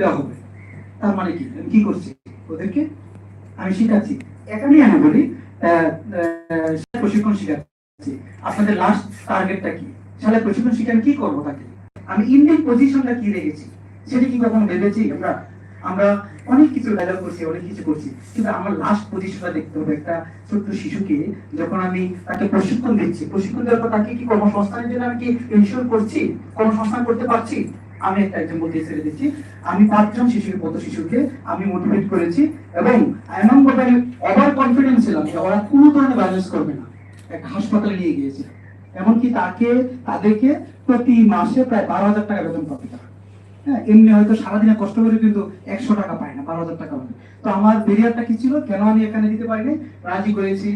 দেওয়া হবে। তার মানে কি? আমি কি করছি? ওদেরকে আমি শিখাচ্ছি। এখানেই আমি বলি প্রশিক্ষণ শিখাচ্ছি। আপনাদের লাস্ট টার্গেটটা কি? সেলাই প্রশিক্ষণ শিখে আমি কি করব তাকে? আমি ইন্ডিয়ান পজিশনটা কি রেখেছি? সেটা কি কখনো ভেবেছি? আমরা আমরা অনেক কিছু ডায়লগ করছি, অনেক কিছু করছি। কিন্তু আমার লাস্ট পজিশনটা দেখতে হবে একটা ছোট্ট শিশুকে, যখন আমি তাকে প্রশিক্ষণ দিচ্ছি। প্রশিক্ষণ দেওয়ার পর তাকে কি কর্মসংস্থানের জন্য আমি কি ইনশিওর করছি? কর্মসংস্থান করতে পারছি? আমি একটা এক্সাম্পল দিয়ে ছেড়ে দিচ্ছি। আমি পাঁচজন শিশুকে কত শিশুকে আমি মোটিভেট করেছি এবং এমন ব্যাপারে ওভার কনফিডেন্স ছিলাম যে ওরা কোনো ধরনের ব্যালেন্স করবে না। একটা হাসপাতালে নিয়ে গিয়েছি এমনকি তাকে, তাদেরকে প্রতি মাসে প্রায় বারো হাজার টাকা বেতন পাবে হ্যাঁ এমনি হয়তো সারাদিনে কষ্ট করে কিন্তু একশো টাকা পায় না, বারো হাজার টাকা পাবে তো আমার বেরিয়ারটা কি ছিল? কেন আমি এখানে দিতে পারিনি? রাজি করেছি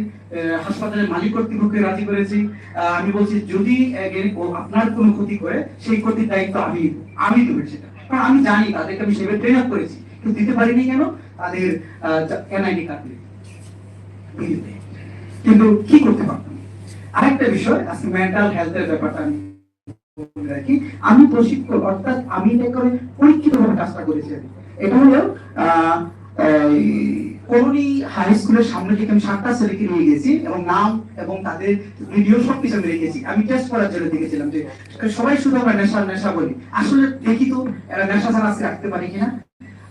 হাসপাতালের মালিক কর্তৃপক্ষকে রাজি করেছি। আমি বলছি, যদি আপনার কোনো ক্ষতি করে, সেই ক্ষতির দায়িত্ব আমি। আমি দেবো সেটা। কারণ আমি জানি, তাদেরকে আমি সেভাবে ট্রেন আপ করেছি। কিন্তু দিতে পারিনি কেন? তাদের এনআইডি কার্ড কিন্তু কি করতে পারতাম? আরেকটা বিষয়, আজকে মেন্টাল হেলথের ব্যাপারটা আমি আমি প্রশিক্ষণ অর্থাৎ আমি এটা করে পরীক্ষিত ভাবে কাজটা করেছি। এটা হলো করুণী হাই স্কুলের সামনে থেকে আমি সাতটা ছেলেকে নিয়ে গেছি এবং নাম এবং তাদের ভিডিও সব কিছু আমি রেখেছি। আমি টেস্ট করার জন্য দেখেছিলাম যে সবাই শুধু আমরা নেশা নেশা বলি। আসলে দেখি তো নেশা ছাড়া আজকে রাখতে পারি কিনা?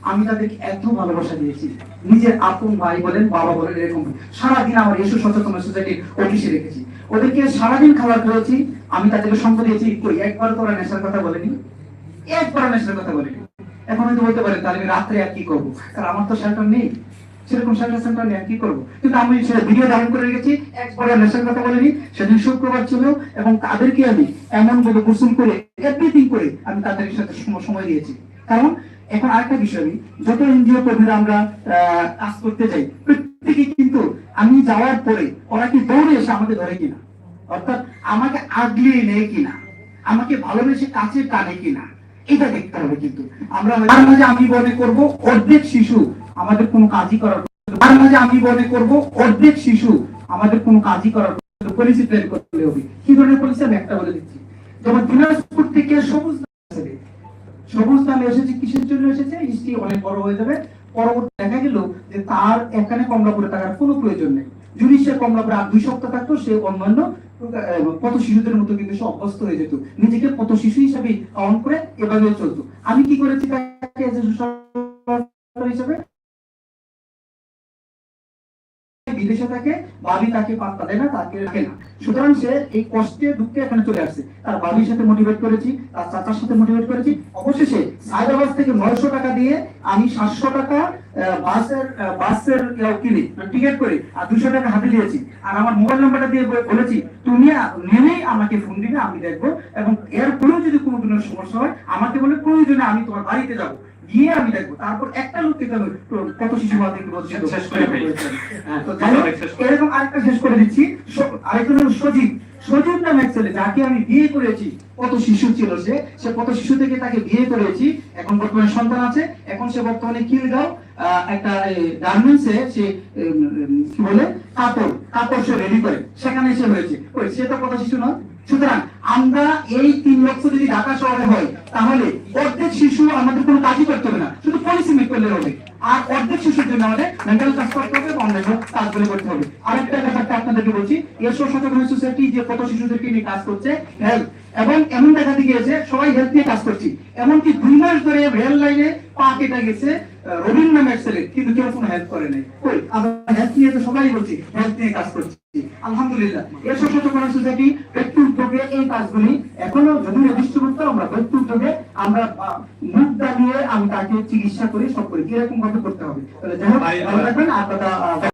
আমি তাদেরকে এত ভালোবাসা দিয়েছি। নিজের আপন ভাই বলেন, বাবা বলেন, এরকম। সারাদিন আমার এসব সচেতন সোসাইটির অফিসে রেখেছি। ওদেরকে সারাদিন খাবার খাওয়াচ্ছি, আমি তাদেরকে সঙ্গ দিয়েছি, কই, একবার তো ওরা নেশার কথা বলেনি? একবার নেশার কথা বলেনি। এখন হয়তো বলতে পারেন তাহলে আমি রাত্রে আর কি করব? কারণ আমার তো শেল্টার নেই। সেরকম শেল্টার সেন্টার নেই কি করব? কিন্তু আমি সেটা ভিডিও ধারণ করে রেখেছি, একবার নেশার কথা বলেনি। সেদিন শুক্রবার ছিল, এবং তাদেরকে আমি এমন ভাবে গোসল করে এভরিথিং করে আমি তাদের সাথে সময় দিয়েছি। কারণ এখন আরেকটা বিষয় যত এনজিও কর্মীরা আমরা কাজ করতে যাই প্রত্যেকে কিন্তু আমি যাওয়ার পরে ওরা কি দৌড়ে এসে আমাকে ধরে কিনা? অর্থাৎ আমাকে আগলিয়ে নেয় কিনা? আমাকে ভালোবেসে কাছে টানে কিনা? এটা দেখতে হবে কিন্তু। আমরা তার মাঝে আমি মনে করব, অর্ধেক শিশু আমাদের কোনো কাজই করার তার মাঝে আমি মনে করব, অর্ধেক শিশু আমাদের কোনো কাজই করার পলিসি প্ল্যান করতে হবে। কি ধরনের পলিসি আমি একটা বলে দিচ্ছি। যেমন দিনাজপুর থেকে সবুজ সবুজ নামে এসেছে, কিসের জন্য এসেছে? হিস্ট্রি অনেক বড় হয়ে যাবে। পরবর্তী দেখা গেল যে তার এখানে কমলাপুরে থাকার কোনো প্রয়োজন নেই। যদি সে কমলাপুরে আর দুই সপ্তাহ থাকতো, সে অন্যান্য পথ শিশুদের মতো কিন্তু সে অভ্যস্ত হয়ে যেত। নিজেকে পথ শিশু হিসাবে কাউন্ট করে এভাবে চলতো। আমি কি করেছি তাকে হিসাবে? বিদেশে থাকে বাবি তাকে পাত্তা দেয় না, তাকে রাখে না। সুতরাং সে এই কষ্টে, দুঃখে এখানে চলে আসছে। তার বাবির সাথে মোটিভেট করেছি, তার চাচার সাথে মোটিভেট করেছি। অবশেষে সাইদাবাদ থেকে নয়শো টাকা দিয়ে আমি সাতশো টাকা বাসের বাসের কিনে টিকিট করে, আর দুশো টাকা হাতে দিয়েছি। আর আমার মোবাইল নাম্বারটা দিয়ে বলেছি, তুমি নেমেই আমাকে ফোন দিবে, আমি দেখব। এবং এর পরেও যদি কোনো সমস্যা হয়, আমাকে বলে প্রয়োজনে আমি তোমার বাড়িতে যাব। গিয়ে আমি দেখব। তারপর একটা লোককে কেন কত শিশু বাদে শেষ করে হ্যাঁ, তো যাই হোক, এরকম আরেকটা শেষ করে দিচ্ছি। আরেকজন হলো সজীব। ছেলে যাকে আমি বিয়ে করেছি কত শিশু ছিল সে সে কত শিশু থেকে তাকে বিয়ে করেছি এখন বর্তমানে সন্তান আছে এখন সে বর্তমানে কিলগাঁও একটা গার্মেন্টস সে কি বলে? কাপড় কাপড় সে রেডি করে। সেখানে সে হয়েছে। ওই সে তো কত শিশু নয়? সুতরাং আমরা এই তিন লক্ষ যদি ঢাকা শহরে হয় তাহলে অর্ধেক শিশু আমাদের কোনো কাজই করতে হবে না শুধু পলিসি মেক করলে হবে। আর অর্ধেক শিশুর জন্য আমাদের মেন্টাল কাজ করতে হবে এবং অন্যান্য কাজগুলো করতে হবে। আরেকটা ব্যাপারটা আপনাদেরকে বলছি এসো সচেতন সোসাইটি যে কত শিশুদেরকে নিয়ে কাজ করছে? হেলথ এবং এমন দেখাতে গিয়েছে সবাই হেলথ নিয়ে কাজ করছি। এমনকি দুই মাস ধরে রেল লাইনে পা কেটে গেছে আহ, রবীন নামের ছেলে কিন্তু কেউ কোনো হেল্প করে নাই। আমরা হেলথ নিয়ে তো সবাই বলছি হেলথ নিয়ে কাজ করছি। আলহামদুলিল্লাহ। এসব সচেতন সোসাইটি ব্যক্তি উদ্যোগে এই কাজগুলি এখনও যদি নির্দিষ্ট করতে আমরা ব্যক্তি উদ্যোগে আমরা মুখ দাঁড়িয়ে আমি তাকে চিকিৎসা করে সব করি। এরকম ভাবে করতে হবে? তাহলে যাই হোক আপনারা আহ,